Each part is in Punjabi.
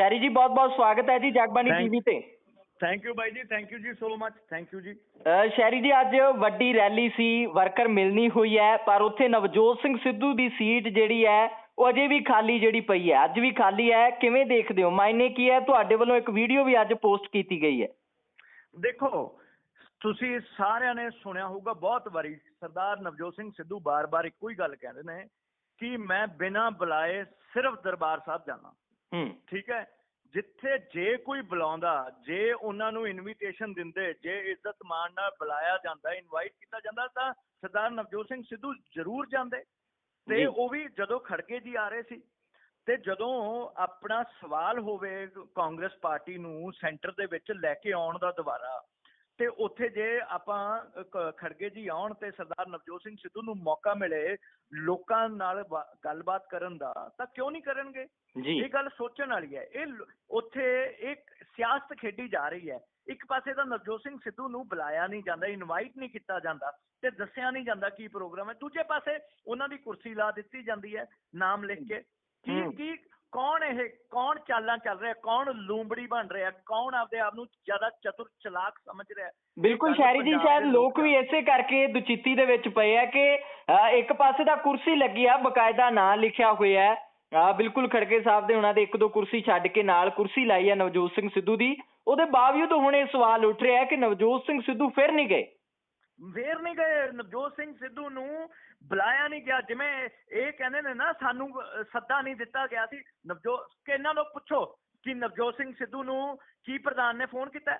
ਸ਼ੈਰੀ ਜੀ ਬਹੁਤ ਬਹੁਤ ਸਵਾਗਤ ਹੈ ਜੀ ਜਗਬਾਣੀ Thank- ਟੀਵੀ ਤੇ ਥੈਂਕ ਯੂ ਬਾਈ ਜੀ ਥੈਂਕ ਯੂ ਜੀ ਸੋ ਮਚ ਥੈਂਕ ਯੂ ਜੀ ਅਹ ਸ਼ੈਰੀ ਜੀ ਅੱਜ ਵੱਡੀ ਰੈਲੀ ਸੀ ਵਰਕਰ ਮਿਲਣੀ ਹੋਈ ਹੈ ਪਰ ਉੱਥੇ ਨਵਜੋਤ ਸਿੰਘ ਸਿੱਧੂ ਦੀ ਸੀਟ ਜਿਹੜੀ ਹੈ ਉਹ ਅਜੇ ਵੀ ਖਾਲੀ ਜਿਹੜੀ ਪਈ ਹੈ। ਅੱਜ ਵੀ ਖਾਲੀ ਹੈ। ਕਿਵੇਂ ਦੇਖਦੇ ਹੋ? ਮਾਇਨੇ ਕੀ ਹੈ? ਤੁਹਾਡੇ ਵੱਲੋਂ ਇੱਕ ਵੀਡੀਓ ਵੀ ਅੱਜ ਪੋਸਟ ਕੀਤੀ ਗਈ ਹੈ। ਦੇਖੋ ਤੁਸੀਂ ਸਾਰਿਆਂ ਨੇ ਸੁਣਿਆ ਹੋਊਗਾ ਬਹੁਤ ਵਾਰੀ ਸਰਦਾਰ ਨਵਜੋਤ ਸਿੰਘ ਸਿੱਧੂ ਬਾਰ-ਬਾਰ ਇੱਕੋ ਹੀ ਗੱਲ ਕਹਿੰਦੇ ਨੇ ਕਿ ਮੈਂ ਬਿਨਾਂ ਬੁਲਾਏ ਸਿਰਫ ਦਰਬਾਰ ਸਾਹਿਬ ਜਾਣਾ। ਹੂੰ ਠੀਕ ਹੈ? ਜਿੱਥੇ ਜੇ ਕੋਈ ਬੁਲਾਉਂਦਾ ਜੇ ਉਹਨਾਂ ਨੂੰ ਇਨਵੀਟੇਸ਼ਨ ਦਿੰਦੇ ਜੇ ਇੱਜ਼ਤ ਮਾਣ ਨਾਲ ਬੁਲਾਇਆ ਜਾਂਦਾ ਇਨਵਾਈਟ ਕੀਤਾ ਜਾਂਦਾ ਤਾਂ ਸਰਦਾਰ ਨਵਜੋਤ ਸਿੰਘ ਸਿੱਧੂ ਜ਼ਰੂਰ ਜਾਂਦੇ। ਤੇ ਉਹ ਵੀ ਜਦੋਂ ਖੜਗੇ ਜੀ ਆ ਰਹੇ ਸੀ ਤੇ ਜਦੋਂ ਆਪਣਾ ਸਵਾਲ ਹੋਵੇ ਕਾਂਗਰਸ ਪਾਰਟੀ ਨੂੰ ਸੈਂਟਰ ਦੇ ਵਿੱਚ ਲੈ ਕੇ ਆਉਣ ਦਾ ਦੁਬਾਰਾ ਤੇ ਉੱਥੇ ਜੇ ਆਪਾਂ ਖੜਗੇ ਜੀ ਆਉਣ ਤੇ ਸਰਦਾਰ ਨਵਜੋਤ ਸਿੰਘ ਸਿੱਧੂ ਨੂੰ ਮੌਕਾ ਮਿਲੇ ਲੋਕਾਂ ਨਾਲ ਗੱਲਬਾਤ ਕਰਨ ਦਾ ਤਾਂ ਕਿਉਂ ਨਹੀਂ ਕਰਨਗੇ? ਇਹ ਗੱਲ ਸੋਚਣ ਵਾਲੀ ਹੈ। ਇਹ ਉੱਥੇ ਇੱਕ ਸਿਆਸਤ ਖੇਡੀ ਜਾ ਰਹੀ ਹੈ। ਇੱਕ ਪਾਸੇ ਤਾਂ ਨਵਜੋਤ ਸਿੰਘ ਸਿੱਧੂ ਨੂੰ ਬੁਲਾਇਆ ਨਹੀਂ ਜਾਂਦਾ ਇਨਵਾਈਟ ਨਹੀਂ ਕੀਤਾ ਜਾਂਦਾ ਤੇ ਦੱਸਿਆ ਨਹੀਂ ਜਾਂਦਾ ਕੀ ਪ੍ਰੋਗਰਾਮ ਹੈ। ਦੂਜੇ ਪਾਸੇ ਉਹਨਾਂ ਦੀ ਕੁਰਸੀ ਲਾ ਦਿੱਤੀ ਜਾਂਦੀ ਹੈ ਨਾਮ ਲਿਖ ਕੇ। ਕੀ। ਕੀ ਕੌਣ ਇਹ ਕੌਣ ਚਾਲਾਂ ਚੱਲ ਰਿਹਾ ਕੌਣ ਲੂੰਬੜੀ ਬਣ ਰਿਹਾ ਕੌਣ ਆਪਦੇ ਆਪ ਨੂੰ ਜ਼ਿਆਦਾ ਚਤੁਰ ਚਲਾਕ ਸਮਝ ਰਿਹਾ? ਬਿਲਕੁਲ ਸ਼ੈਰੀ ਜੀ ਸ਼ਾਇਦ ਦੇ ਲੋਕ ਵੀ ਇਸੇ ਕਰਕੇ ਦੁਚਿੱਤੀ ਦੇ ਵਿੱਚ ਪਏ ਆ ਕਿ ਇੱਕ ਪਾਸੇ ਤਾਂ ਕੁਰਸੀ ਲੱਗੀ ਆ ਬਕਾਇਦਾ ਨਾਂ ਲਿਖਿਆ ਹੋਇਆ ਹੈ। ਆ ਬਿਲਕੁਲ ਖੜਕੇ ਸਾਹਿਬ ਦੇ ਉਹਨਾਂ ਦੇ ਇੱਕ ਦੋ ਕੁਰਸੀ ਛੱਡ ਕੇ ਨਾਲ ਕੁਰਸੀ ਲਾਈ ਹੈ ਨਵਜੋਤ ਸਿੰਘ ਸਿੱਧੂ ਦੀ। ਉਹਦੇ ਬਾਵਜੂਦ ਹੁਣ ਇਹ ਸਵਾਲ ਉੱਠ ਰਿਹਾ ਹੈ ਕਿ ਨਵਜੋਤ ਸਿੰਘ ਸਿੱਧੂ ਫਿਰ ਨਹੀਂ ਗਏ। ਵੇਰ ਨਹੀਂ ਗਏ ਨਵਜੋਤ ਸਿੰਘ ਸਿੱਧੂ ਨੂੰ ਬੁਲਾਇਆ ਨਹੀਂ ਗਿਆ ਜਿਵੇਂ ਇਹ ਕਹਿੰਦੇ ਨੇ ਨਾ ਸਾਨੂੰ ਸੱਦਾ ਨਹੀਂ ਦਿੱਤਾ ਗਿਆ ਸੀ ਨਵਜੋਤ ਕਿ ਇਹਨਾਂ ਨੂੰ ਪੁੱਛੋ ਕਿ ਨਵਜੋਤ ਸਿੰਘ ਸਿੱਧੂ ਨੂੰ ਕੀ ਪ੍ਰਧਾਨ ਨੇ ਫੋਨ ਕੀਤਾ?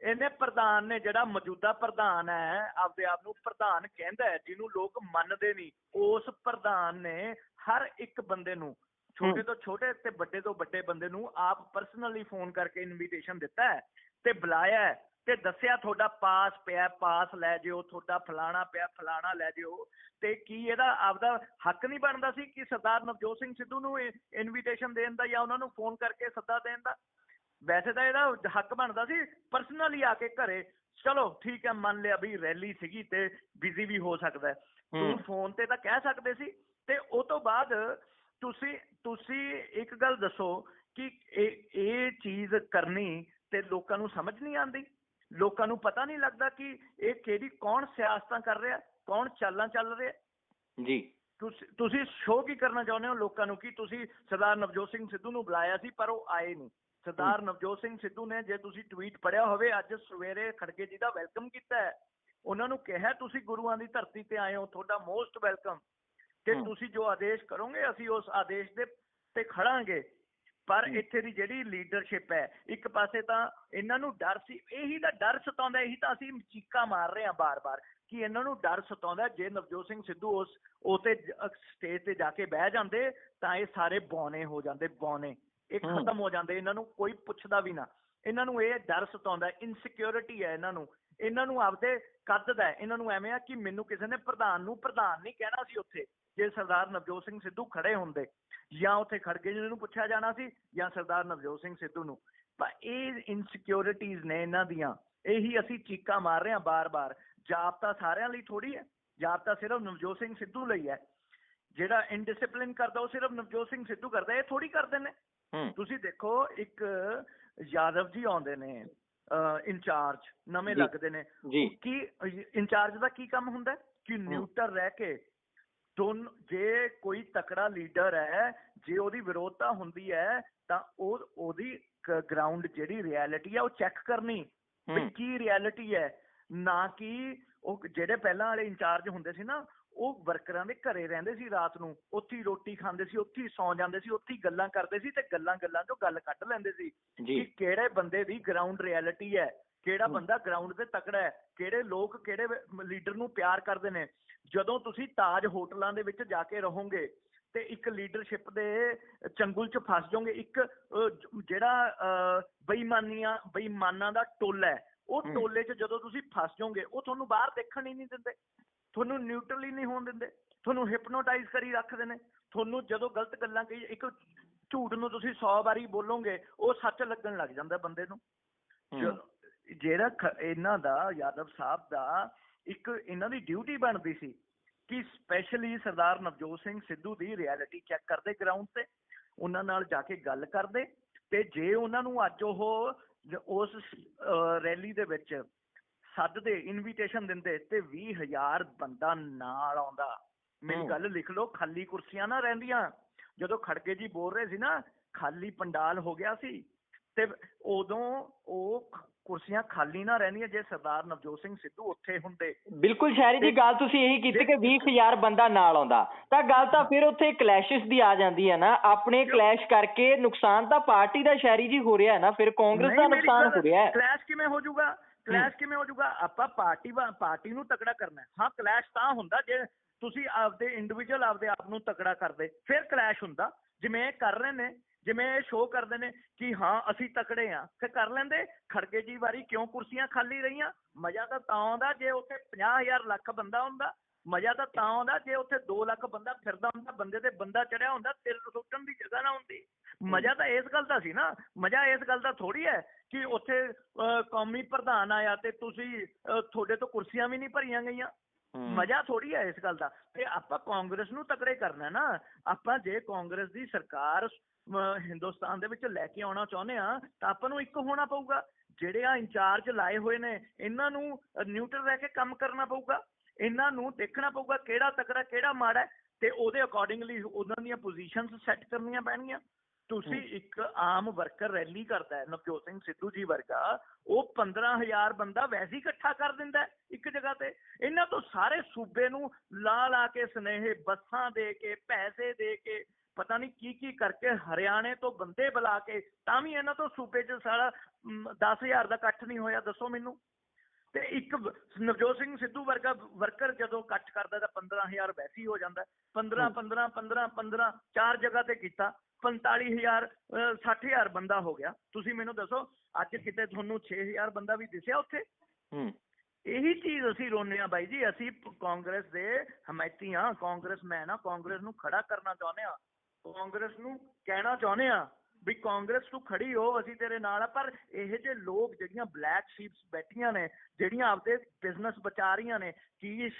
ਇਹਨੇ ਪ੍ਰਧਾਨ ਨੇ ਜਿਹੜਾ ਮੌਜੂਦਾ ਪ੍ਰਧਾਨ ਹੈ ਆਪਦੇ ਆਪ ਨੂੰ ਪ੍ਰਧਾਨ ਕਹਿੰਦਾ ਹੈ ਜਿਹਨੂੰ ਲੋਕ ਮੰਨਦੇ ਨਹੀਂ ਉਸ ਪ੍ਰਧਾਨ ਨੇ ਹਰ ਇੱਕ ਬੰਦੇ ਨੂੰ ਛੋਟੇ। ਤੋਂ ਛੋਟੇ ਤੇ ਵੱਡੇ ਤੋਂ ਵੱਡੇ ਬੰਦੇ ਨੂੰ ਆਪ ਪਰਸਨਲੀ ਫੋਨ ਕਰਕੇ ਇਨਵੀਟੇਸ਼ਨ ਦਿੱਤਾ ਹੈ ਤੇ ਬੁਲਾਇਆ ਹੈ ਤੇ ਦੱਸਿਆ ਤੁਹਾਡਾ ਪਾਸ ਪਿਆ ਪਾਸ ਲੈ ਜਿਓ ਤੁਹਾਡਾ ਫਲਾਣਾ ਪਿਆ ਫਲਾਣਾ ਲੈ ਜਿਓ। ਤੇ ਕੀ ਇਹਦਾ ਆਪਦਾ ਹੱਕ ਨਹੀਂ ਬਣਦਾ ਸੀ ਕਿ ਸਰਦਾਰ ਨਵਜੋਤ ਸਿੰਘ ਸਿੱਧੂ ਨੂੰ ਇਨਵੀਟੇਸ਼ਨ ਦੇਣ ਦਾ ਜਾਂ ਉਹਨਾਂ ਨੂੰ ਫੋਨ ਕਰਕੇ ਸੱਦਾ ਦੇਣ ਦਾ? ਵੈਸੇ ਤਾਂ ਇਹਦਾ ਹੱਕ ਬਣਦਾ ਸੀ ਪਰਸਨਲੀ ਆ ਕੇ ਘਰੇ। ਚਲੋ ਠੀਕ ਹੈ ਮੰਨ ਲਿਆ ਵੀ ਰੈਲੀ ਸੀਗੀ ਤੇ ਬਿਜ਼ੀ ਵੀ ਹੋ ਸਕਦਾ। ਤੂੰ ਫੋਨ ਤੇ ਤਾਂ ਕਹਿ ਸਕਦੇ ਸੀ। ਤੇ ਉਹ ਤੋਂ ਬਾਅਦ ਤੁਸੀਂ ਤੁਸੀਂ ਇੱਕ ਗੱਲ ਦੱਸੋ ਕਿ ਇਹ ਇਹ ਚੀਜ਼ ਕਰਨੀ ਤੇ ਲੋਕਾਂ ਨੂੰ ਸਮਝ ਨਹੀਂ ਆਉਂਦੀ? ਲੋਕਾਂ ਨੂੰ ਪਤਾ ਨਹੀਂ ਲੱਗਦਾ ਕਿ ਇਹ ਕਿਹੜੀ ਕੌਣ ਸਿਆਸਤਾਂ ਕਰ ਰਿਹਾ ਕੌਣ ਚਾਲਾਂ ਚੱਲ ਰਿਹਾ। ਜੀ। ਤੁਸੀਂ ਤੁਸੀਂ ਸ਼ੋਅ ਕੀ ਕਰਨਾ ਚਾਹੁੰਦੇ ਹੋ ਲੋਕਾਂ ਨੂੰ? ਕਿ ਤੁਸੀਂ ਸਰਦਾਰ ਨਵਜੋਤ ਸਿੰਘ ਸਿੱਧੂ ਨੂੰ ਬੁਲਾਇਆ ਸੀ ਪਰ ਉਹ ਆਏ ਨਹੀਂ। ਸਰਦਾਰ ਨਵਜੋਤ ਸਿੰਘ ਸਿੱਧੂ ਨੇ ਜੇ ਤੁਸੀਂ ਟਵੀਟ ਪੜਿਆ ਹੋਵੇ ਅੱਜ ਸਵੇਰੇ ਖੜਗੇ ਜੀ ਦਾ ਵੈਲਕਮ ਕੀਤਾ ਹੈ। ਉਹਨਾਂ ਨੂੰ ਕਿਹਾ ਤੁਸੀਂ ਗੁਰੂਆਂ ਦੀ ਧਰਤੀ ਤੇ ਆਏ ਹੋ ਤੁਹਾਡਾ ਮੋਸਟ ਵੈਲਕਮ ਤੇ। ਤੁਸੀਂ ਜੋ ਆਦੇਸ਼ ਕਰੋਗੇ ਅਸੀਂ ਉਸ ਆਦੇਸ਼ ਦੇ ਤੇ ਖੜਾਂਗੇ। ਪਰ। ਇੱਥੇ ਦੀ ਜਿਹੜੀ ਲੀਡਰਸ਼ਿਪ ਹੈ ਇੱਕ ਪਾਸੇ ਤਾਂ ਇਹਨਾਂ ਨੂੰ ਡਰ ਸੀ ਇਹੀ ਤਾਂ ਡਰ ਸਤਾਉਂਦਾ ਇਹੀ ਤਾਂ ਅਸੀਂ ਚੀਕਾ ਮਾਰ ਰਹੇ ਹਾਂ ਬਾਰ-ਬਾਰ ਕਿ ਇਹਨਾਂ ਨੂੰ ਡਰ ਸਤਾਉਂਦਾ ਜੇ ਨਵਜੋਤ ਸਿੰਘ ਸਿੱਧੂ ਉਸ ਉਹ ਤੇ ਸਟੇਜ ਤੇ ਜਾ ਕੇ ਬਹਿ ਜਾਂਦੇ ਤਾਂ ਇਹ ਸਾਰੇ ਬੌਨੇ ਹੋ ਜਾਂਦੇ ਬੌਨੇ ਇਹ। ਖਤਮ ਹੋ ਜਾਂਦੇ ਇਹਨਾਂ ਨੂੰ ਕੋਈ ਪੁੱਛਦਾ ਵੀ ਨਾ ਇਹਨਾਂ ਨੂੰ ਇਹ ਡਰ ਸਤਾਉਂਦਾ ਇਨਸਿਕਿਉਰਿਟੀ ਹੈ ਇਹਨਾਂ ਨੂੰ ਇਹਨਾਂ ਨੂੰ ਆਪਦੇ ਕੱਦ ਦਾ ਹੈ। ਇਹਨਾਂ ਨੂੰ ਐਵੇਂ ਆ ਕਿ ਮੈਨੂੰ ਕਿਸੇ ਨੇ ਪ੍ਰਧਾਨ ਨੂੰ ਪ੍ਰਧਾਨ ਨਹੀਂ ਕਹਿਣਾ ਸੀ ਉੱਥੇ ਜੇ ਸਰਦਾਰ ਨਵਜੋਤ ਸਿੰਘ ਸਿੱਧੂ ਖੜੇ ਹੁੰਦੇ। ਜਾਂ ਉੱਥੇ ਖੜਗੇ ਜਿਹਨੂੰ ਪੁੱਛਿਆ ਜਾਣਾ ਸੀ ਜਾਂ ਸਰਦਾਰ ਨਵਜੋਤ ਸਿੰਘ ਸਿੱਧੂ ਨੂੰ। ਪਰ ਇਹ ਇਨਸਿਕਿਉਰਿਟੀਜ਼ ਨੇ ਇਹਨਾਂ ਦੀਆਂ। ਇਹੀ ਅਸੀਂ ਚੀਕਾਂ ਮਾਰ ਰਹੇ ਹਾਂ ਬਾਰ-ਬਾਰ। ਜਾਪ ਤਾਂ ਸਾਰਿਆਂ ਲਈ ਥੋੜੀ ਹੈ। ਜਾਪ ਤਾਂ ਸਿਰਫ ਨਵਜੋਤ ਸਿੰਘ ਸਿੱਧੂ ਲਈ ਹੈ। ਜਿਹੜਾ ਇਨਡਿਸਪਲਿਨ ਕਰਦਾ ਉਹ ਸਿਰਫ ਨਵਜੋਤ ਸਿੰਘ ਸਿੱਧੂ ਕਰਦਾ। ਇਹ ਥੋੜੀ ਕਰਦੇ ਨੇ। ਤੁਸੀਂ ਦੇਖੋ ਇੱਕ ਯਾਦਵ ਜੀ ਆਉਂਦੇ ਨੇ। ਇੰਚਾਰਜ ਨਵੇਂ। ਲੱਗਦੇ ਨੇ। ਕੀ ਇੰਚਾਰਜ ਦਾ ਕੀ ਕੰਮ ਹੁੰਦਾ? ਕਿ ਨਿਊਟਰ ਰਹਿ ਕੇ ਦੋਨ ਜੇ ਕੋਈ ਤਕੜਾ ਲੀਡਰ ਹੈ ਜੇ ਉਹਦੀ ਵਿਰੋਧਤਾ ਹੁੰਦੀ ਹੈ ਤਾਂ ਉਹ ਉਹਦੀ ਗਰਾਊਂਡ ਜਿਹੜੀ ਰਿਐਲਿਟੀ ਹੈ ਉਹ ਚੈੱਕ ਕਰਨੀ ਵੀ ਕੀ ਰਿਐਲਿਟੀ ਹੈ। ਨਾ ਕਿ ਉਹ ਜਿਹੜੇ ਪਹਿਲਾਂ ਵਾਲੇ ਇੰਚਾਰਜ ਹੁੰਦੇ ਸੀ ਨਾ ਉਹ ਵਰਕਰਾਂ ਦੇ ਘਰੇ ਰਹਿੰਦੇ ਸੀ ਰਾਤ ਨੂੰ ਉੱਥੇ ਹੀ ਰੋਟੀ ਖਾਂਦੇ ਸੀ ਉੱਥੇ ਹੀ ਸੌਂ ਜਾਂਦੇ ਸੀ ਉੱਥੇ ਹੀ ਗੱਲਾਂ ਕਰਦੇ ਸੀ ਤੇ ਗੱਲਾਂ ਗੱਲਾਂ ਚੋਂ ਗੱਲ ਕੱਢ ਲੈਂਦੇ ਸੀ ਕਿ ਕਿਹੜੇ ਬੰਦੇ ਦੀ ਗਰਾਊਂਡ ਰਿਐਲਿਟੀ ਹੈ ਕਿਹੜਾ। ਬੰਦਾ ਗਰਾਊਂਡ ਤੇ ਤਕੜਾ ਹੈ ਕਿਹੜੇ ਲੋਕ ਕਿਹੜੇ ਲੀਡਰ ਨੂੰ ਪਿਆਰ ਕਰਦੇ ਨੇ ਜਦੋਂ ਤੁਸੀਂ ਤਾਜ ਹੋਟਲਾਂ ਦੇ ਵਿੱਚ ਜਾ ਕੇ ਰਹੋਗੇ ਤੇ ਇੱਕ ਲੀਡਰਸ਼ਿਪ ਦੇ ਚੰਗੁਲ 'ਚ ਫਸ ਜਾਓਗੇ ਇੱਕ ਜਿਹੜਾ ਬੇਈਮਾਨੀਆਂ ਬੇਈਮਾਨਾਂ ਦਾ ਟੋਲਾ ਹੈ ਉਹ। ਟੋਲੇ 'ਚ ਜਦੋਂ ਤੁਸੀਂ ਫਸ ਜਾਓਗੇ ਉਹ ਤੁਹਾਨੂੰ ਬਾਹਰ ਦੇਖਣ ਹੀ ਨਹੀਂ ਦਿੰਦੇ ਤੁਹਾਨੂੰ ਨਿਊਟਰਲ ਹੀ ਨਹੀਂ ਹੋਣ ਦਿੰਦੇ। ਤੁਹਾਨੂੰ ਹਿਪਨੋਟਾਈਜ਼ ਕਰੀ ਰੱਖਦੇ ਨੇ। ਤੁਹਾਨੂੰ ਜਦੋਂ ਗਲਤ ਗੱਲਾਂ ਕਹੀ ਇੱਕ ਝੂਠ ਨੂੰ ਤੁਸੀਂ 100 ਵਾਰੀ ਬੋਲੋਗੇ ਉਹ ਸੱਚ ਲੱਗਣ ਲੱਗ ਜਾਂਦਾ ਬੰਦੇ ਨੂੰ। ਜਿਹੜਾ ਇਹਨਾਂ ਦਾ ਯਾਦਵ ਸਾਹਿਬ ਦਾ ਇੱਕ ਇਹਨਾਂ ਦੀ ਡਿਊਟੀ ਬਣਦੀ ਸੀ ਕਿ ਸਪੈਸ਼ਲੀ ਸਰਦਾਰ ਨਵਜੋਤ ਸਿੰਘ ਸਿੱਧੂ ਦੀ ਰਿਐਲਿਟੀ ਚੈੱਕ ਕਰਦੇ ਗਰਾਊਂਡ ਤੇ। ਉਹਨਾਂ ਨਾਲ ਜਾ ਕੇ ਗੱਲ ਕਰਦੇ ਤੇ ਜੇ ਉਹਨਾਂ ਨੂੰ ਅੱਜ ਉਹ ਉਸ ਰੈਲੀ ਦੇ ਵਿੱਚ ਸੱਦਦੇ ਇਨਵੀਟੇਸ਼ਨ ਦਿੰਦੇ ਤੇ 20000 ਬੰਦਾ ਨਾਲ ਆਉਂਦਾ। ਮੇਰੀ। ਗੱਲ ਲਿਖ ਲਓ ਖਾਲੀ ਕੁਰਸੀਆਂ ਨਾ ਰਹਿੰਦੀਆਂ। ਜਦੋਂ ਖੜਕੇ ਜੀ ਬੋਲ ਰਹੇ ਸੀ ਨਾ ਖਾਲੀ ਪੰਡਾਲ ਹੋ ਗਿਆ ਸੀ ਤੇ ਉਦੋਂ ਉਹ ਕੁਰਸੀਆਂ ਖਾਲੀ ਨਾ ਰਹਿੰਦੀਆਂ ਜੇ ਸਰਦਾਰ ਨਵਜੋਤ ਸਿੰਘ ਸਿੱਧੂ ਉੱਥੇ ਹੁੰਦੇ। ਬਿਲਕੁਲ ਸ਼ਾਇਰੀ ਜੀ ਗੱਲ ਤੁਸੀਂ ਇਹੀ ਕੀਤੀ ਕਿ 20000 ਬੰਦਾ ਨਾਲ ਆਉਂਦਾ। ਤਾਂ ਗੱਲ ਤਾਂ ਫਿਰ ਉੱਥੇ ਕਲੈਸ਼ਸ ਦੀ ਆ ਜਾਂਦੀ ਹੈ ਨਾ। ਆਪਣੇ ਕਲੈਸ਼ ਕਰਕੇ ਨੁਕਸਾਨ ਤਾਂ ਪਾਰਟੀ ਦਾ ਸ਼ਾਇਰੀ ਜੀ ਹੋ ਰਿਹਾ ਹੈ ਨਾ। ਫਿਰ ਕਾਂਗਰਸ ਦਾ ਨੁਕਸਾਨ ਹੋ ਰਿਹਾ ਹੈ। ਕਲੈਸ਼ ਕਿਵੇਂ ਹੋ ਜਾਊਗਾ? ਕਲੈਸ਼ ਕਿਵੇਂ ਹੋ ਜਾਊਗਾ? ਆਪਾਂ ਪਾਰਟੀ ਪਾਰਟੀ ਨੂੰ ਤਕੜਾ ਕਰਨਾ ਹੈ। ਹਾਂ ਕਲੈਸ਼ ਤਾਂ ਹੁੰਦਾ ਜੇ ਤੁਸੀਂ ਆਪਦੇ ਇੰਡੀਵਿਜੂਅਲ ਆਪਦੇ ਆਪ ਨੂੰ ਤਕੜਾ ਕਰਦੇ ਫਿਰ ਕਲੈਸ਼ ਹੁੰਦਾ। ਜਿਵੇਂ ਇਹ ਕਰ ਰਹੇ ਨੇ ਜਿਵੇਂ ਇਹ ਸ਼ੋਅ ਕਰਦੇ ਨੇ ਕਿ ਹਾਂ ਅਸੀਂ ਤਕੜੇ ਆ ਤੇ ਕਰ ਲੈਂਦੇ ਖੜਗੇ ਜੀ ਵਾਰੀ ਕਿਉਂ ਕੁਰਸੀਆਂ ਖਾਲੀ ਰਹੀਆਂ? ਮਜ਼ਾ ਤਾਂ ਤਾਂ ਆਉਂਦਾ ਜੇ ਉੱਥੇ 50000 ਲੱਖ ਬੰਦਾ ਹੁੰਦਾ। ਮਜ਼ਾ ਤਾਂ ਤਾਂ ਆਉਂਦਾ ਜੇ ਉੱਥੇ 2 ਲੱਖ ਬੰਦਾ ਫਿਰਦਾ ਹੁੰਦਾ ਬੰਦੇ ਤੇ ਬੰਦਾ ਚੜਿਆ ਹੁੰਦਾ ਤਿਲ ਸੁੱਟਣ ਦੀ ਜਗ੍ਹਾ ਨਾ ਹੁੰਦੀ। ਮਜ਼ਾ ਤਾਂ ਇਸ ਗੱਲ ਦਾ ਸੀ ਨਾ। ਮਜ਼ਾ ਇਸ ਗੱਲ ਦਾ ਥੋੜੀ ਹੈ ਕਿ ਉੱਥੇ ਕੌਮੀ ਪ੍ਰਧਾਨ ਆਇਆ ਤੇ ਤੁਸੀਂ ਤੁਹਾਡੇ ਤੋਂ ਕੁਰਸੀਆਂ ਵੀ ਨਹੀਂ ਭਰੀਆਂ ਗਈਆਂ। ਮਜ਼ਾ ਥੋੜੀ ਹੈ ਇਸ ਗੱਲ ਦਾ। ਤੇ ਆਪਾਂ ਕਾਂਗਰਸ ਨੂੰ ਤਕੜੇ ਕਰਨਾ ਨਾ। ਆਪਾਂ ਜੇ ਕਾਂਗਰਸ ਦੀ ਸਰਕਾਰ ਹਿੰਦੁਸਤਾਨ ਦੇ ਵਿੱਚ ਲੈ ਕੇ ਆਉਣਾ ਚਾਹੁੰਦੇ ਆ ਤਾਂ ਆਪਾਂ ਨੂੰ ਇੱਕ ਹੋਣਾ ਪਊਗਾ। ਜਿਹੜੇ ਆ ਇੰਚਾਰਜ ਲਾਏ ਹੋਏ ਨੇ ਇਹਨਾਂ ਨੂੰ ਨਿਊਟਰਲ ਰਹਿ ਕੇ ਕੰਮ ਕਰਨਾ ਪਊਗਾ। ਇਹਨਾਂ ਨੂੰ ਦੇਖਣਾ ਪਊਗਾ ਕਿਹੜਾ ਤਕੜਾ ਕਿਹੜਾ ਮਾੜਾ ਤੇ ਉਹਦੇ ਅਕੋਰਡਿੰਗਲੀ ਉਹਨਾਂ ਦੀਆਂ ਪੋਜੀਸ਼ਨਸ ਸੈੱਟ ਕਰਨੀਆਂ ਪੈਣਗੀਆਂ। ਤੁਸੀਂ ਇੱਕ ਆਮ ਵਰਕਰ ਰੈਲੀ ਕਰਦਾ ਹੈ ਨਵਜੋਤ ਸਿੰਘ ਸਿੱਧੂ ਜੀ ਵਰਗਾ ਉਹ 15000 ਬੰਦਾ ਵੈਸੇ ਹੀ ਇਕੱਠਾ ਕਰ ਦਿੰਦਾ ਇੱਕ ਜਗ੍ਹਾ ਤੇ। ਇਹਨਾਂ ਤੋਂ ਸਾਰੇ ਸੂਬੇ ਨੂੰ ਲਾ ਲਾ ਕੇ ਸਨੇਹੇ ਬੱਸਾਂ ਦੇ ਕੇ ਪੈਸੇ ਦੇ ਕੇ ਪਤਾ ਨਹੀਂ ਕੀ ਕੀ ਕਰਕੇ ਹਰਿਆਣੇ ਤੋਂ ਬੰਦੇ ਬੁਲਾ ਕੇ ਤਾਂ ਵੀ ਇਹਨਾਂ ਤੋਂ ਸੂਬੇ 'ਚ ਸਾਰਾ 10000 ਦਾ ਇਕੱਠ ਨਹੀਂ ਹੋਇਆ ਦੱਸੋ ਮੈਨੂੰ। ਤੇ ਇੱਕ ਨਵਜੋਤ ਸਿੰਘ ਸਿੱਧੂ ਵਰਗਾ ਵਰਕਰ ਜਦੋਂ ਇਕੱਠ ਕਰਦਾ ਤਾਂ 15000 ਵੈਸੇ ਹੀ ਜਾਂਦਾ। 15 15 15 15 ਚਾਰ ਜਗ੍ਹਾ ਤੇ ਕੀਤਾ 45000 ਅਹ, 60000 ਬੰਦਾ ਹੋ ਗਿਆ। ਤੁਸੀਂ ਮੈਨੂੰ ਦੱਸੋ ਅੱਜ ਕਿਤੇ ਤੁਹਾਨੂੰ 6000 ਬੰਦਾ ਵੀ ਦਿਸਿਆ ਉੱਥੇ? ਹੂੰ। ਇਹੀ ਚੀਜ਼ ਅਸੀਂ ਰੋਨੇ ਆ ਬਾਈ ਜੀ ਅਸੀਂ ਕਾਂਗਰਸ ਦੇ ਹਮਾਇਤੀ ਆ ਕਾਂਗਰਸ ਮੈਨ ਆ ਕਾਂਗਰਸ ਨੂੰ ਖੜਾ ਕਰਨਾ ਚਾਹੁੰਦੇ ਆ ਕਾਂਗਰਸ ਨੂੰ ਕਹਿਣਾ ਚਾਹੁੰਦੇ ਆ ਵੀ ਕਾਂਗਰਸ ਤੂੰ ਖੜੀ ਹੋ ਅਸੀਂ ਤੇਰੇ ਨਾਲ ਆ। ਪਰ ਇਹ ਜੇ ਲੋਕ ਜਿਹੜੀਆਂ ਬਲੈਕ ਸ਼ੀਪਸ ਬੈਠੀਆਂ ਨੇ ਜਿਹੜੀਆਂ ਆਪਦੇ ਬਿਜ਼ਨਸ ਬਚਾ ਰਹੀਆਂ ਨੇ ਕੀ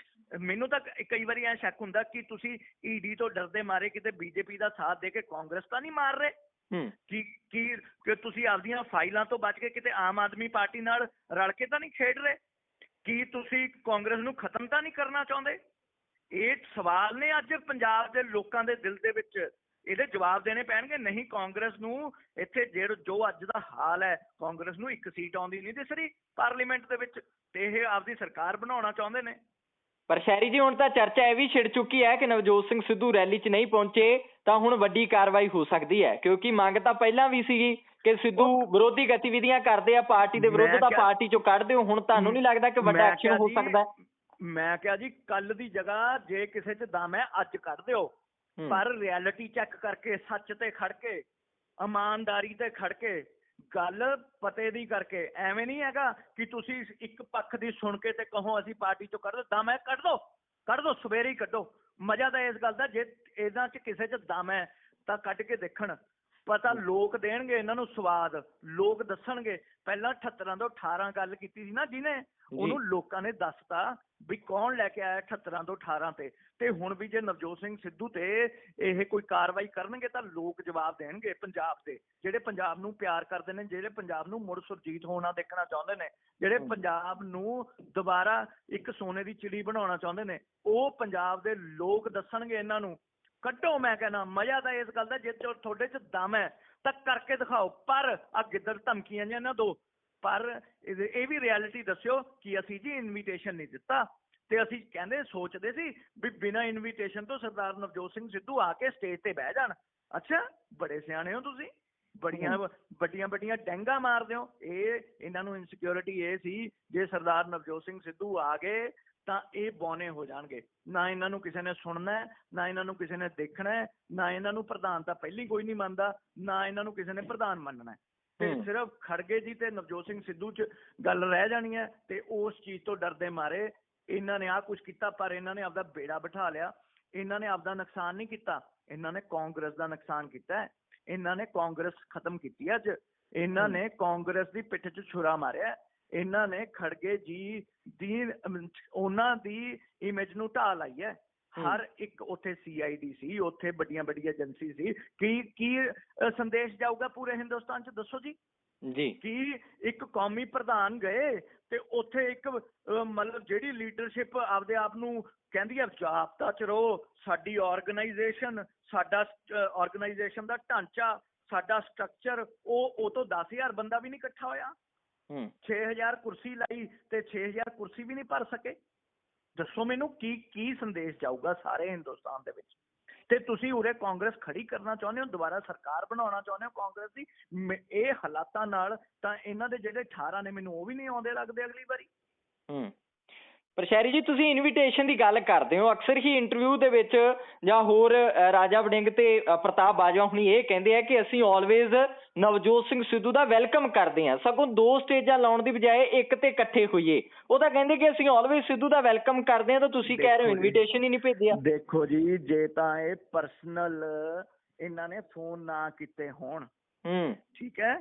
ਮੈਨੂੰ ਤਾਂ ਕਈ ਵਾਰੀ ਐ ਸ਼ੱਕ ਹੁੰਦਾ ਕਿ ਤੁਸੀਂ ਈਡੀ ਤੋਂ ਡਰਦੇ ਮਾਰੇ ਕਿਤੇ ਬੀਜੇਪੀ ਦਾ ਸਾਥ ਦੇ ਕੇ ਕਾਂਗਰਸ ਤਾਂ ਨਹੀਂ ਮਾਰ ਰਹੇ। ਕਿ ਕੀ ਕਿ ਤੁਸੀਂ ਆਪਦੀਆਂ ਫਾਈਲਾਂ ਤੋਂ ਬਚ ਕੇ ਕਿਤੇ ਆਮ ਆਦਮੀ ਪਾਰਟੀ ਨਾਲ ਰਲ ਕੇ ਤਾਂ ਨਹੀਂ ਖੇਡ ਰਹੇ? ਕੀ ਤੁਸੀਂ ਕਾਂਗਰਸ ਨੂੰ ਖਤਮ ਤਾਂ ਨਹੀਂ ਕਰਨਾ ਚਾਹੁੰਦੇ? ਇਹ ਸਵਾਲ ਨੇ ਅੱਜ ਪੰਜਾਬ ਦੇ ਲੋਕਾਂ ਦੇ ਦਿਲ ਦੇ ਵਿੱਚ। ਇਹਦੇ ਜਵਾਬ ਦੇਣੇ ਪੈਣਗੇ ਨਹੀਂ ਕਾਂਗਰਸ ਨੂੰ ਇੱਥੇ ਜਿਹੜਾ ਜੋ ਅੱਜ ਦਾ ਹਾਲ ਹੈ ਕਾਂਗਰਸ ਨੂੰ ਇੱਕ ਸੀਟ ਆਉਂਦੀ ਨਹੀਂ ਦਿਸ ਰਹੀ ਪਾਰਲੀਮੈਂਟ ਦੇ ਵਿੱਚ ਤੇ ਇਹ ਆਪਦੀ ਸਰਕਾਰ ਬਣਾਉਣਾ ਚਾਹੁੰਦੇ ਨੇ ਪਰ ਸ਼ੈਰੀ ਜੀ ਹੁਣ ਤਾਂ ਚਰਚਾ ਇਹ ਵੀ ਛਿੜ ਚੁੱਕੀ ਹੈ ਕਿ ਨਵਜੋਤ ਸਿੰਘ ਸਿੱਧੂ ਰੈਲੀ 'ਚ ਨਹੀਂ ਪਹੁੰਚੇ ਤਾਂ ਹੁਣ ਵੱਡੀ ਕਾਰਵਾਈ ਹੋ ਸਕਦੀ ਹੈ ਕਿਉਂਕਿ ਮੰਗ ਤਾਂ ਪਹਿਲਾਂ ਵੀ ਸੀਗੀ ਕਿ ਸਿੱਧੂ ਵਿਰੋਧੀ ਗਤੀਵਿਧੀਆਂ ਕਰਦੇ ਆ ਪਾਰਟੀ ਦੇ ਵਿਰੁੱਧ ਤਾਂ ਪਾਰਟੀ 'ਚੋਂ ਕੱਢ ਦਿਓ ਹੁਣ ਤੁਹਾਨੂੰ ਨਹੀਂ ਲੱਗਦਾ ਕਿ ਵੱਡਾ ਐਕਸ਼ਨ ਹੋ ਸਕਦਾ ਮੈਂ ਕਿਹਾ ਜੀ ਕੱਲ ਦੀ ਜਗ੍ਹਾ ਜੇ ਕਿਸੇ 'ਚ ਦਮ ਹੈ ਅੱਜ ਕੱਢ ਦਿਓ। ਪਰ ਰਿਐਲਿਟੀ ਚੈੱਕ ਕਰਕੇ ਸੱਚ ਤੇ ਖੜ ਕੇ ਇਮਾਨਦਾਰੀ ਤੇ ਖੜ ਕੇ ਗੱਲ ਪਤੇ ਦੀ ਕਰਕੇ ਐਵੇਂ ਨਹੀਂ ਹੈਗਾ ਕਿ ਤੁਸੀਂ ਇੱਕ ਪੱਖ ਦੀ ਸੁਣ ਕੇ ਤੇ ਕਹੋ ਅਸੀਂ ਪਾਰਟੀ ਚੋਂ ਕੱਢ ਦੋ ਦਮ ਹੈ ਕੱਢ ਦੋ ਕੱਢ ਦੋ ਸਵੇਰੇ ਹੀ ਕੱਢੋ। ਮਜ਼ਾ ਤਾਂ ਇਸ ਗੱਲ ਦਾ ਜੇ ਇਹਨਾਂ 'ਚ ਕਿਸੇ 'ਚ ਦਮ ਹੈ ਤਾਂ ਕੱਢ ਕੇ ਦੇਖਣ। ਪਤਾ ਲੋਕ ਦੇਣਗੇ ਇਹਨਾਂ ਨੂੰ ਸਵਾਦ ਲੋਕ ਦੱਸਣਗੇ। ਪਹਿਲਾਂ 78 ਤੋਂ 18 ਗੱਲ ਕੀਤੀ ਸੀ ਨਾ ਜਿਹਨੇ ਉਹਨੂੰ ਲੋਕਾਂ ਨੇ ਦੱਸਤਾ ਵੀ ਕੌਣ ਲੈ ਕੇ ਆਇਆ 78 ਤੋਂ 18 ਤੇ। ਤੇ ਹੁਣ ਵੀ ਜੇ ਨਵਜੋਤ ਸਿੰਘ ਸਿੱਧੂ ਤੇ ਇਹ ਕੋਈ ਕਾਰਵਾਈ ਕਰਨਗੇ ਤਾਂ ਲੋਕ ਜਵਾਬ ਦੇਣਗੇ ਪੰਜਾਬ ਦੇ ਜਿਹੜੇ ਪੰਜਾਬ ਨੂੰ ਪਿਆਰ ਕਰਦੇ ਨੇ ਜਿਹੜੇ ਪੰਜਾਬ ਨੂੰ ਮੁੜ ਸੁਰਜੀਤ ਹੋਣਾ ਦੇਖਣਾ ਚਾਹੁੰਦੇ ਨੇ ਜਿਹੜੇ। ਪੰਜਾਬ ਨੂੰ ਦੁਬਾਰਾ ਇੱਕ ਸੋਨੇ ਦੀ ਚਿੜੀ ਬਣਾਉਣਾ ਚਾਹੁੰਦੇ ਨੇ ਉਹ ਪੰਜਾਬ ਦੇ ਲੋਕ ਦੱਸਣਗੇ ਇਹਨਾਂ ਨੂੰ। ਕੱਢੋ ਮੈਂ ਕਹਿੰਦਾ ਮਜ਼ਾ ਤਾਂ ਇਸ ਗੱਲ ਦਾ ਜੇ ਤੁਹਾਡੇ 'ਚ ਦਮ ਹੈ ਤਾਂ ਕਰਕੇ ਦਿਖਾਓ। ਪਰ ਆ ਗਿੱਦੜ ਧਮਕੀਆਂ ਜਿਹੀਆਂ ਨਾ ਦੋ ਪਰ ਇਹ ਵੀ ਰਿਐਲਿਟੀ ਦੱਸਿਓ ਕਿ ਅਸੀਂ ਜੀ ਇਨਵੀਟੇਸ਼ਨ ਨਹੀਂ ਦਿੱਤਾ। ਤੇ ਅਸੀਂ ਕਹਿੰਦੇ ਸੋਚਦੇ ਸੀ ਵੀ ਬਿਨਾਂ ਇਨਵੀਟੇਸ਼ਨ ਤੋਂ ਸਰਦਾਰ ਨਵਜੋਤ ਸਿੰਘ ਸਿੱਧੂ ਆ ਕੇ ਸਟੇਜ ਤੇ ਬਹਿ ਜਾਣ। ਅੱਛਾ ਬੜੇ ਸਿਆਣੇ ਹੋ ਤੁਸੀਂ। ਬੜੀਆਂ ਵੱਡੀਆਂ ਵੱਡੀਆਂ ਡੈਂਗਾ ਮਾਰਦੇ ਹੋ। ਇਹ ਇਹਨਾਂ ਨੂੰ ਇਨਸਿਕਿਉਰਿਟੀ ਇਹ ਸੀ ਜੇ ਸਰਦਾਰ ਨਵਜੋਤ ਸਿੰਘ ਸਿੱਧੂ ਆ ਗਏ ਤਾਂ ਇਹ ਬੌਨੇ ਹੋ ਜਾਣਗੇ। ਨਾ ਇਹਨਾਂ ਨੂੰ ਕਿਸੇ ਨੇ ਸੁਣਨਾ ਹੈ ਨਾ ਇਹਨਾਂ ਨੂੰ ਕਿਸੇ ਨੇ ਦੇਖਣਾ ਹੈ ਨਾ ਇਹਨਾਂ ਨੂੰ ਪ੍ਰਧਾਨ ਤਾਂ ਪਹਿਲੀ ਕੋਈ ਨਹੀਂ ਮੰਨਦਾ ਨਾ ਇਹਨਾਂ ਨੂੰ ਕਿਸੇ ਨੇ ਪ੍ਰਧਾਨ ਮੰਨਣਾ ਤੇ। ਸਿਰਫ ਖੜਗੇ ਜੀ ਤੇ ਨਵਜੋਤ ਸਿੰਘ ਸਿੱਧੂ 'ਚ ਗੱਲ ਰਹਿ ਜਾਣੀ ਹੈ ਤੇ ਉਸ ਚੀਜ਼ ਤੋਂ ਡਰਦੇ ਮਾਰੇ ਇਹਨਾਂ ਨੇ ਆਹ ਕੁਝ ਕੀਤਾ ਪਰ ਇਹਨਾਂ ਨੇ ਆਪਦਾ ਬੇੜਾ ਬਿਠਾ ਲਿਆ ਇਹਨਾਂ ਨੇ ਆਪਦਾ ਨੁਕਸਾਨ ਨਹੀਂ ਕੀਤਾ ਇਹਨਾਂ ਨੇ ਕਾਂਗਰਸ ਦਾ ਨੁਕਸਾਨ ਕੀਤਾ ਹੈ ਇਹਨਾਂ ਨੇ ਕਾਂਗਰਸ ਖਤਮ ਕੀਤੀ ਅੱਜ ਇਹਨਾਂ। ਨੇ ਕਾਂਗਰਸ ਦੀ ਪਿੱਠ 'ਚ ਛੁਰਾ ਮਾਰਿਆ। ਇਹਨਾਂ ਨੇ ਖੜਗੇ ਜੀ ਦੀ ਉਹਨਾਂ ਦੀ ਇਮੇਜ ਨੂੰ ਢਾਹ ਲਾਈ ਹੈ। ਹਰ ਇੱਕ ਉੱਥੇ ਸੀਆਈਡੀ ਸੀ ਉੱਥੇ ਵੱਡੀਆਂ ਵੱਡੀਆਂ ਏਜੰਸੀ ਸੀ। ਕੀ ਕੀ ਸੰਦੇਸ਼ ਜਾਊਗਾ ਪੂਰੇ ਹਿੰਦੁਸਤਾਨ 'ਚ? ਦੱਸੋ ਜੀ। ਜੀ। ਕਿ ਇੱਕ ਕੌਮੀ ਪ੍ਰਧਾਨ ਗਏ ਤੇ ਉੱਥੇ ਇੱਕ ਮਤਲਬ ਜਿਹੜੀ ਲੀਡਰਸ਼ਿਪ ਆਪਦੇ ਆਪ ਨੂੰ ਕਹਿੰਦੀ ਹੈ ਜਾਬਤਾ ਚ ਰਹੋ ਸਾਡੀ ਆਰਗੇਨਾਈਜੇਸ਼ਨ ਸਾਡਾ ਆਰਗੇਨਾਈਜੇਸ਼ਨ ਦਾ ਢਾਂਚਾ ਸਾਡਾ ਸਟਰਕਚਰ ਉਹ ਉਹ ਤੋਂ 10000 ਬੰਦਾ ਵੀ ਨਹੀਂ ਇਕੱਠਾ ਹੋਇਆ। ਹੂੰ। 6000 ਕੁਰਸੀ ਲਈ ਤੇ 6000 ਕੁਰਸੀ ਵੀ ਨਹੀਂ ਭਰ ਸਕੇ। ਦੱਸੋ ਮੈਨੂੰ ਕੀ ਕੀ ਸੰਦੇਸ਼ ਜਾਊਗਾ ਸਾਰੇ ਹਿੰਦੁਸਤਾਨ ਦੇ ਵਿੱਚ? ਤੇ ਤੁਸੀਂ ਉਰੇ ਕਾਂਗਰਸ ਖੜੀ ਕਰਨਾ ਚਾਹੁੰਦੇ ਹੋ, ਦੁਬਾਰਾ ਸਰਕਾਰ ਬਣਾਉਣਾ ਚਾਹੁੰਦੇ ਹੋ ਕਾਂਗਰਸ ਦੀ? ਮ- ਇਹ ਹਾਲਾਤਾਂ ਨਾਲ ਤਾਂ ਇਹਨਾਂ ਦੇ ਜਿਹੜੇ 18 ਨੇ ਮੈਨੂੰ ਉਹ ਵੀ ਨਹੀਂ ਆਉਂਦੇ ਲੱਗਦੇ ਅਗਲੀ ਵਾਰੀ। ਹੂੰ। ਪਰ ਸ਼ੈਰੀ ਜੀ ਤੁਸੀਂ ਇਨਵੀਟੇਸ਼ਨ ਦੀ ਗੱਲ ਕਰਦੇ ਹੋ। ਅਕਸਰ ਹੀ ਇੰਟਰਵਿਊ ਦੇ ਵਿੱਚ ਜਾਂ ਹੋਰ ਰਾਜਾ ਵੜਿੰਗ ਤੇ ਪ੍ਰਤਾਪ ਬਾਜਵਾ ਹੁਣੀ ਇਹ ਕਹਿੰਦੇ ਆ ਕਿ ਅਸੀਂ ਆਲਵੇਜ਼ ਨਵਜੋਤ ਸਿੰਘ ਸਿੱਧੂ ਦਾ ਵੈਲਕਮ ਕਰਦੇ ਹਾਂ। ਸਗੋਂ ਦੋ ਸਟੇਜਾਂ ਲਾਉਣ ਦੀ ਬਜਾਏ ਇੱਕ ਤੇ ਇਕੱਠੇ ਹੋਈਏ। ਉਹ ਤਾਂ ਕਹਿੰਦੇ ਕਿ ਅਸੀਂ ਆਲਵੇਜ਼ ਸਿੱਧੂ ਦਾ ਵੈਲਕਮ ਕਰਦੇ ਹਾਂ ਤਾਂ ਤੁਸੀਂ ਕਹਿ ਰਹੇ ਹੋ। ਇਨਵੀਟੇਸ਼ਨ ਹੀ ਨਹੀਂ ਭੇਜਿਆ। ਦੇਖੋ ਜੀ ਜੇ ਤਾਂ ਇਹ ਪਰਸਨਲ ਇਹਨਾਂ ਨੇ ਫੋਨ ਨਾ ਕੀਤੇ ਹੋਣ। ਹੂੰ। ਠੀਕ ਹੈ?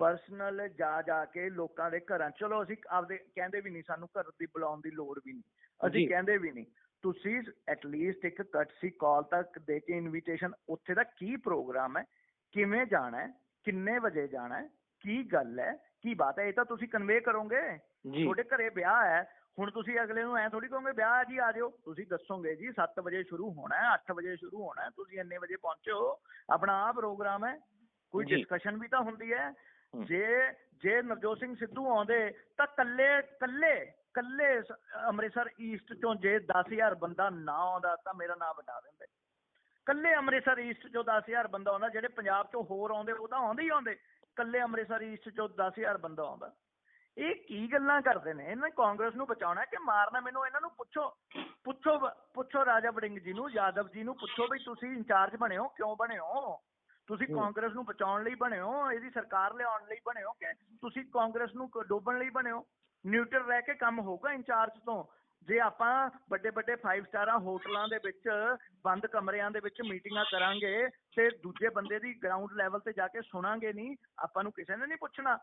ਪਰਸਨਲ ਜਾ ਜਾ ਕੇ ਲੋਕਾਂ ਦੇ ਘਰਾਂ ਚਲੋ ਅਸੀਂ ਆਪਦੇ ਕਹਿੰਦੇ ਵੀ ਨਹੀਂ ਸਾਨੂੰ ਘਰ ਦੀ ਬੁਲਾਉਣ ਦੀ ਲੋੜ ਵੀ ਨਹੀਂ। ਅਸੀਂ ਕਹਿੰਦੇ ਵੀ ਨਹੀਂ ਤੁਸੀਂ ਐਟਲੀਸਟ ਇੱਕ ਕਟਸੀ ਕਾਲ ਤੱਕ ਦੇ ਕੇ ਇਨਵੀਟੇਸ਼ਨ ਉੱਥੇ ਦਾ ਕੀ ਪ੍ਰੋਗਰਾਮ ਹੈ ਕਿਵੇਂ ਜਾਣਾ ਹੈ ਕਿੰਨੇ ਵਜੇ ਜਾਣਾ ਹੈ ਕੀ ਗੱਲ ਹੈ ਕੀ ਬਾਤ ਹੈ ਇਹ ਤਾਂ ਤੁਸੀਂ ਕਨਵੇ ਕਰੋਗੇ ਤੁਹਾਡੇ ਘਰੇ ਵਿਆਹ ਹੈ ਹੁਣ ਤੁਸੀਂ ਅਗਲੇ ਨੂੰ ਐ ਥੋੜੀ ਕਹੋਗੇ ਵਿਆਹ ਹੈ ਜੀ ਆ ਜਾਓ ਤੁਸੀਂ ਦੱਸੋਗੇ ਜੀ 7 ਵਜੇ ਸ਼ੁਰੂ ਹੋਣਾ ਹੈ 8 ਵਜੇ ਸ਼ੁਰੂ ਹੋਣਾ ਹੈ ਤੁਸੀਂ ਇੰਨੇ ਵਜੇ ਪਹੁੰਚੋ ਆਪਣਾ ਆਹ ਪ੍ਰੋਗਰਾਮ ਹੈ ਕੋਈ। ਡਿਸਕਸ਼ਨ ਵੀ ਤਾਂ ਹੁੰਦੀ ਹੈ। ਜੇ ਜੇ ਨਵਜੋਤ ਸਿੰਘ ਸਿੱਧੂ ਆਉਂਦੇ, ਤਾਂ ਕੱਲੇ ਕੱਲੇ ਕੱਲੇ ਅੰਮ੍ਰਿਤਸਰ ਈਸਟ ਚੋਂ ਜੇ 10000 ਬੰਦਾ ਨਾ ਆਉਂਦਾ, ਤਾਂ ਮੇਰਾ ਨਾਮ ਵਟਾ ਦਿੰਦੇ। ਕੱਲੇ ਅੰਮ੍ਰਿਤਸਰ ਈਸਟ ਚੋਂ 10000 ਬੰਦਾ ਆਉਂਦਾ, ਜਿਹੜੇ ਪੰਜਾਬ ਚੋਂ ਹੋਰ ਆਉਂਦੇ, ਉਹ ਤਾਂ ਆਉਂਦੇ ਹੀ ਆਉਂਦੇ। ਕੱਲੇ ਅੰਮ੍ਰਿਤਸਰ ਈਸਟ ਚੋਂ 10000 ਬੰਦਾ ਆਉਂਦਾ। ਇਹ ਕੀ ਗੱਲਾਂ ਕਰਦੇ ਨੇ? ਇਹਨਾਂ ਕਾਂਗਰਸ ਨੂੰ ਬਚਾਉਣਾ ਕਿ ਮਾਰਨਾ? ਮੈਨੂੰ ਇਹਨਾਂ ਨੂੰ ਪੁੱਛੋ ਪੁੱਛੋ ਪੁੱਛੋ ਰਾਜਾ ਵੜਿੰਗ ਜੀ ਨੂੰ, ਯਾਦਵ ਜੀ ਨੂੰ, ਪੁੱਛੋ ਵੀ ਤੁਸੀਂ ਇੰਚਾਰਜ ਬਣੇ ਹੋ, ਕਿਉਂ ਬਣੇ ਹੋ? ਤੁਸੀਂ। ਕਾਂਗਰਸ ਨੂੰ ਬਚਾਉਣ ਲਈ ਬਣੇ ਹੋ ਇਹਦੀ ਸਰਕਾਰ ਲਿਆਉਣ ਲਈ ਬਣੇ ਹੋ ਕਿ ਤੁਸੀਂ ਕਾਂਗਰਸ ਨੂੰ ਡੋਬਣ ਲਈ ਬਣੇ ਹੋ ਨਿਊਟਰਲ ਰਹਿ ਕੇ ਕੰਮ ਹੋਊਗਾ ਇੰਚਾਰਜ ਤੋਂ। ਜੇ ਆਪਾਂ ਵੱਡੇ ਵੱਡੇ 5 ਸਟਾਰਾਂ ਹੋਟਲਾਂ ਦੇ ਵਿੱਚ ਬੰਦ ਕਮਰਿਆਂ ਦੇ ਵਿੱਚ ਮੀਟਿੰਗਾਂ ਕਰਾਂਗੇ ਤੇ ਦੂਜੇ ਬੰਦੇ ਦੀ ਗਰਾਊਂਡ ਲੈਵਲ ਤੇ ਜਾ ਕੇ ਸੁਣਾਂਗੇ ਨਹੀਂ ਆਪਾਂ ਨੂੰ ਕਿਸੇ ਨੇ ਨਹੀਂ ਪੁੱਛਣਾ।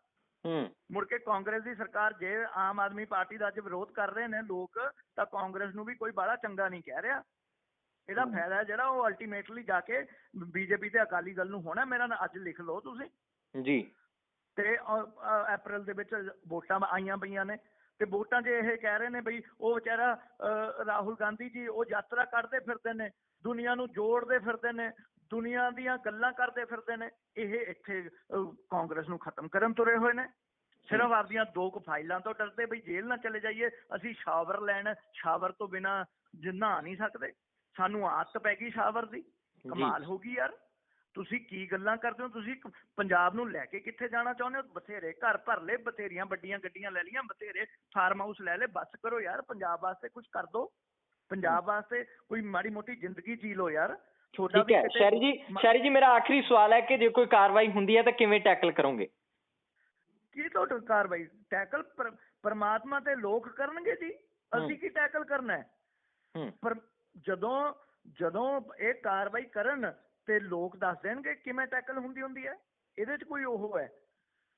ਹੂੰ। ਮੁੜ ਕੇ ਕਾਂਗਰਸ ਦੀ ਸਰਕਾਰ ਜੇ ਆਮ ਆਦਮੀ ਪਾਰਟੀ ਦਾ ਅੱਜ ਵਿਰੋਧ ਕਰ ਰਹੇ ਨੇ ਲੋਕ ਤਾਂ ਕਾਂਗਰਸ ਨੂੰ ਵੀ ਕੋਈ ਬੜਾ ਚੰਗਾ ਨਹੀਂ ਕਹਿ ਰਿਹਾ। ਇਹਦਾ। ਫਾਇਦਾ ਜਿਹੜਾ ਉਹ ਅਲਟੀਮੇਟਲੀ ਜਾ ਕੇ ਬੀਜੇਪੀ ਤੇ ਅਕਾਲੀ ਦਲ ਨੂੰ ਹੋਣਾ ਮੇਰਾ ਅੱਜ ਲਿਖ ਲਓ ਤੁਸੀਂ। ਜੀ। ਤੇ ਅਪ੍ਰੈਲ ਦੇ ਵਿੱਚ ਵੋਟਾਂ ਆਈਆਂ ਪਈਆਂ ਨੇ। ਤੇ ਵੋਟਾਂ 'ਚ ਇਹ ਕਹਿ ਰਹੇ ਨੇ ਬਈ ਉਹ ਵਿਚਾਰਾ ਰਾਹੁਲ ਗਾਂਧੀ ਜੀ ਉਹ ਯਾਤਰਾ ਕੱਢਦੇ ਫਿਰਦੇ ਨੇ ਦੁਨੀਆ ਨੂੰ ਜੋੜਦੇ ਫਿਰਦੇ ਨੇ ਦੁਨੀਆ ਦੀਆਂ ਗੱਲਾਂ ਕਰਦੇ ਫਿਰਦੇ ਨੇ ਇਹ ਇੱਥੇ ਕਾਂਗਰਸ ਨੂੰ ਖਤਮ ਕਰਨ ਤੁਰੇ ਹੋਏ ਨੇ। ਸਿਰਫ ਆਪਦੀਆਂ ਦੋ ਕੁ ਫਾਈਲਾਂ ਤੋਂ ਡਰਦੇ ਬਈ ਜੇਲ੍ਹ ਨਾ ਚਲੇ ਜਾਈਏ ਅਸੀਂ ਸ਼ਾਵਰ ਲੈਣ ਸ਼ਾਵਰ ਤੋਂ ਬਿਨਾ ਨਹਾ ਨਹੀਂ ਸਕਦੇ। ਸਾਨੂੰ ਆਦਤ ਪੈ ਗਈ ਸ਼ਾਵਰ ਦੀ। ਕਮਾਲ ਹੋ ਗਈ ਯਾਰ। ਤੁਸੀਂ ਕੀ ਗੱਲਾਂ ਕਰਦੇ ਹੋ? ਤੁਸੀਂ ਪੰਜਾਬ ਨੂੰ ਲੈ ਕੇ ਕਿੱਥੇ ਜਾਣਾ ਚਾਹੁੰਦੇ ਹੋ? ਬਥੇਰੇ ਘਰ ਭਰ ਲਏ ਬਥੇਰੀਆਂ ਵੱਡੀਆਂ ਗੱਡੀਆਂ ਲੈ ਲਈਆਂ ਬਥੇਰੇ ਫਾਰਮ ਹਾਊਸ ਲੈ ਲਏ। ਬਸ ਕਰੋ ਯਾਰ ਪੰਜਾਬ ਵਾਸਤੇ ਕੁਝ ਕਰ ਦਿਓ ਪੰਜਾਬ ਵਾਸਤੇ ਕੋਈ ਮਾੜੀ ਮੋਟੀ ਜ਼ਿੰਦਗੀ ਜੀ ਲਓ ਯਾਰ। ਛੋਟਾ ਹੈ। ਕਿਤੇ- ਸ਼ੈਰੀ ਜੀ ਸ਼ੈਰੀ ਜੀ ਮੇਰਾ ਆਖਰੀ ਸਵਾਲ ਹੈ ਕਿ ਜੇ ਕੋਈ ਕਾਰਵਾਈ ਹੁੰਦੀ ਹੈ ਤਾਂ ਕਿਵੇਂ ਟੈਕਲ ਕਰੋਗੇ? ਕੀ ਤੁਹਾਡੀ ਕਾਰਵਾਈ? ਟੈਕਲ ਪਰ- ਪਰਮਾਤਮਾ ਤੇ ਲੋਕ ਕਰਨਗੇ ਜੀ? ਅਸੀਂ। ਕੀ ਟੈਕਲ ਕਰਨਾ ਹੂੰ। ਪਰ ਜਦੋਂ ਜਦੋਂ ਇਹ ਕਾਰਵਾਈ ਕਰਨ ਤੇ ਲੋਕ ਦੱਸ ਦੇਣਗੇ ਕਿਵੇਂ ਟੈਕਲ ਹੁੰਦੀ ਹੁੰਦੀ ਹੈ ਇਹਦੇ 'ਚ ਕੋਈ ਉਹ ਹੈ।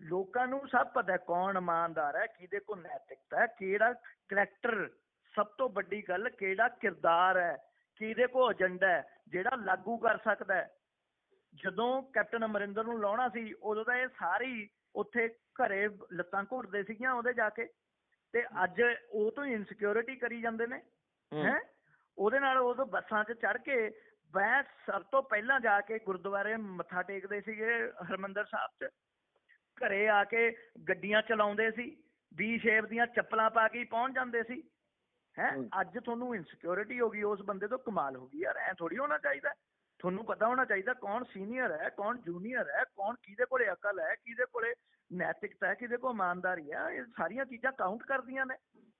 ਲੋਕਾਂ ਨੂੰ ਸਭ ਪਤਾ ਹੈ ਕੌਣ ਇਮਾਨਦਾਰ ਹੈ ਕਿਹਦੇ ਕੋਲ ਨੈਤਿਕਤਾ ਹੈ ਕਿਹੜਾ ਕਰੈਕਟਰ ਸਭ ਤੋਂ ਵੱਡੀ ਗੱਲ ਕਿਹੜਾ ਕਿਰਦਾਰ ਹੈ ਕਿਹਦੇ ਕੋਲ ਏਜੰਡਾ ਹੈ ਜਿਹੜਾ ਲਾਗੂ ਕਰ ਸਕਦਾ ਹੈ। ਜਦੋਂ ਕੈਪਟਨ ਅਮਰਿੰਦਰ ਨੂੰ ਲਾਉਣਾ ਸੀ ਉਦੋਂ ਤਾਂ ਇਹ ਸਾਰੀ ਉੱਥੇ ਘਰੇ ਲੱਤਾਂ ਘੁੱਟਦੇ ਸੀਗੀਆਂ ਉਹਦੇ ਜਾ ਕੇ। ਤੇ ਅੱਜ ਉਹ ਤੋਂ ਇਨਸਿਕਿਉਰਿਟੀ ਕਰੀ ਜਾਂਦੇ ਨੇ ਹੂੰ। ਹੈ? ਉਹਦੇ ਨਾਲ ਉਦੋਂ ਬੱਸਾਂ 'ਚ ਚੜ ਕੇ ਮੈਂ ਸਭ ਤੋਂ ਪਹਿਲਾਂ ਜਾ ਕੇ ਗੁਰਦੁਆਰੇ ਮੱਥਾ ਟੇਕਦੇ ਸੀਗੇ ਹਰਮੰਦਰ ਸਾਹਿਬ 'ਚ। ਘਰੇ ਆ ਕੇ ਗੱਡੀਆਂ ਚਲਾਉਂਦੇ ਸੀ ਵੀ ਸ਼ੇਪ ਦੀਆਂ ਚੱਪਲਾਂ ਪਾ ਕੇ ਪਹੁੰਚ ਜਾਂਦੇ ਸੀ। ਹੈ। ਅੱਜ ਤੁਹਾਨੂੰ ਇਨਸਿਕਿਉਰਿਟੀ ਹੋ ਗਈ ਉਸ ਬੰਦੇ ਤੋਂ ਕਮਾਲ ਹੋ ਗਈ ਯਾਰ ਐ ਥੋੜੀ ਹੋਣਾ ਚਾਹੀਦਾ। ਤੁਹਾਨੂੰ ਪਤਾ ਹੋਣਾ ਚਾਹੀਦਾ ਕੌਣ ਸੀਨੀਅਰ ਹੈ ਕੌਣ ਜੂਨੀਅਰ ਹੈ ਕੌਣ ਕਿਹਦੇ ਕੋਲੇ ਅਕਲ ਹੈ ਕਿਹਦੇ ਕੋਲੇ ਨੈਤਿਕਤਾ ਹੈ ਕਿਹਦੇ ਕੋਲ ਇਮਾਨਦਾਰੀ ਹੈ। ਇਹ ਸਾਰੀਆਂ ਚੀਜ਼ਾਂ ਕਾਊਂਟ ਕਰਦੀਆਂ ਨੇ।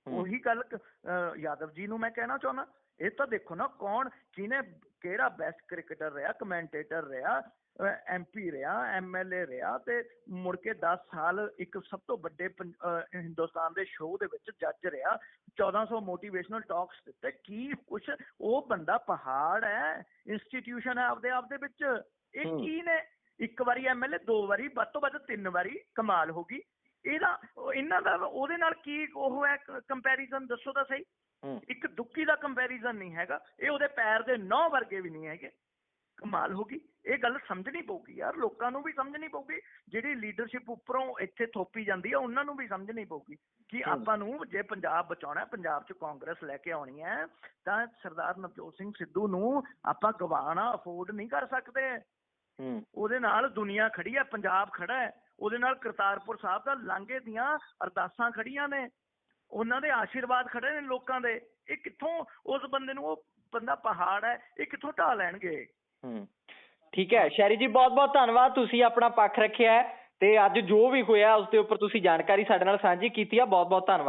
ਉਹੀ ਗੱਲ ਯਾਦਵ ਜੀ ਨੂੰ ਮੈਂ ਕਹਿਣਾ ਚਾਹੁੰਦਾ ਇਹ ਤਾਂ ਦੇਖੋ ਨਾ ਕੌਣ ਕਿਹਨੇ ਕਿਹੜਾ ਬੈਸਟ ਕ੍ਰਿਕਟਰ ਰਿਹਾ ਕਮੈਂਟੇਟਰ ਰਿਹਾ ਐਮਪੀ ਰਿਹਾ ਐਮਐਲਏ ਰਿਹਾ ਤੇ ਮੁੜ ਕੇ 10 ਸਾਲ ਇੱਕ ਸਭ ਤੋਂ ਵੱਡੇ ਹਿੰਦੁਸਤਾਨ ਦੇ ਸ਼ੋਅ ਦੇ ਵਿੱਚ ਜੱਜ ਰਿਹਾ 1400 ਮੋਟੀਵੇਸ਼ਨਲ ਟਾਕਸ ਦਿੱਤੇ ਕੀ ਕੁਛ ਉਹ ਬੰਦਾ ਪਹਾੜ ਹੈ ਇੰਸਟੀਟਿਊਸ਼ਨ ਹੈ ਆਪਦੇ ਆਪ ਦੇ ਵਿੱਚ ਇਹ। ਕੀ ਨੇ? ਇੱਕ ਵਾਰੀ ਐਮਐਲਏ ਦੋ ਵਾਰੀ ਵੱਧ ਤੋਂ ਵੱਧ ਤਿੰਨ ਵਾਰੀ ਕਮਾਲ ਹੋ ਗਈ। ਇਹਦਾ ਇਹਨਾਂ ਦਾ ਉਹਦੇ ਨਾਲ ਕੀ ਉਹ ਹੈ ਕੰਪੈਰੀਜ਼ਨ ਦੱਸੋ ਤਾਂ ਸਹੀ। ਇੱਕ ਦੁੱਕੀ ਦਾ ਕੰਪੈਰੀਜ਼ਨ ਨਹੀਂ ਹੈਗਾ। ਇਹ ਉਹਦੇ ਪੈਰ ਦੇ ਨੌ ਵਰਗੇ ਵੀ ਨਹੀਂ ਹੈਗੇ। ਕਮਾਲ ਹੋ ਗਈ। ਇਹ ਗੱਲ ਸਮਝਣੀ ਪਊਗੀ ਯਾਰ। ਲੋਕਾਂ ਨੂੰ ਵੀ ਸਮਝਣੀ ਪਊਗੀ। ਜਿਹੜੀ ਲੀਡਰਸ਼ਿਪ ਉੱਪਰੋਂ ਇੱਥੇ ਥੋਪੀ ਜਾਂਦੀ ਹੈ ਉਹਨਾਂ ਨੂੰ ਵੀ ਸਮਝਣੀ ਪਊਗੀ ਕਿ। ਆਪਾਂ ਨੂੰ ਜੇ ਪੰਜਾਬ ਬਚਾਉਣਾ ਹੈ ਪੰਜਾਬ 'ਚ ਕਾਂਗਰਸ ਲੈ ਕੇ ਆਉਣੀ ਹੈ ਤਾਂ ਸਰਦਾਰ ਨਵਜੋਤ ਸਿੰਘ ਸਿੱਧੂ ਨੂੰ ਆਪਾਂ ਗਵਾਣਾ ਅਫੋਰਡ ਨਹੀਂ ਕਰ ਸਕਦੇ। ਹੂੰ। ਉਹਦੇ ਨਾਲ ਦੁਨੀਆ ਖੜੀ ਹੈ ਪੰਜਾਬ ਖੜਾ ਹੈ। ਉਹਦੇ ਨਾਲ ਕਰਤਾਰਪੁਰ ਸਾਹਿਬ ਦਾ ਲਾਂਘੇ ਦੀਆਂ ਅਰਦਾਸਾਂ ਖੜੀਆਂ ਨੇ। ਉਹਨਾਂ ਦੇ ਆਸ਼ੀਰਵਾਦ ਖੜੇ ਨੇ ਲੋਕਾਂ ਦੇ। ਇਹ ਕਿੱਥੋਂ ਉਸ ਬੰਦੇ ਨੂੰ ਉਹ ਬੰਦਾ ਪਹਾੜ ਹੈ, ਇਹ ਕਿੱਥੋਂ ਢਾ ਲੈਣਗੇ? ਹੂੰ। ਠੀਕ ਹੈ। ਸ਼ੈਰੀ ਜੀ ਬਹੁਤ ਬਹੁਤ ਧੰਨਵਾਦ। ਤੁਸੀਂ ਆਪਣਾ ਪੱਖ ਰੱਖਿਆ ਹੈ ਤੇ ਅੱਜ ਜੋ ਵੀ ਹੋਇਆ, ਉਸ ਦੇ ਉੱਪਰ ਤੁਸੀਂ ਜਾਣਕਾਰੀ ਸਾਡੇ ਨਾਲ ਸਾਂਝੀ ਕੀਤੀ ਆ ਬਹੁਤ ਬਹੁਤ ਧੰਨਵਾਦ।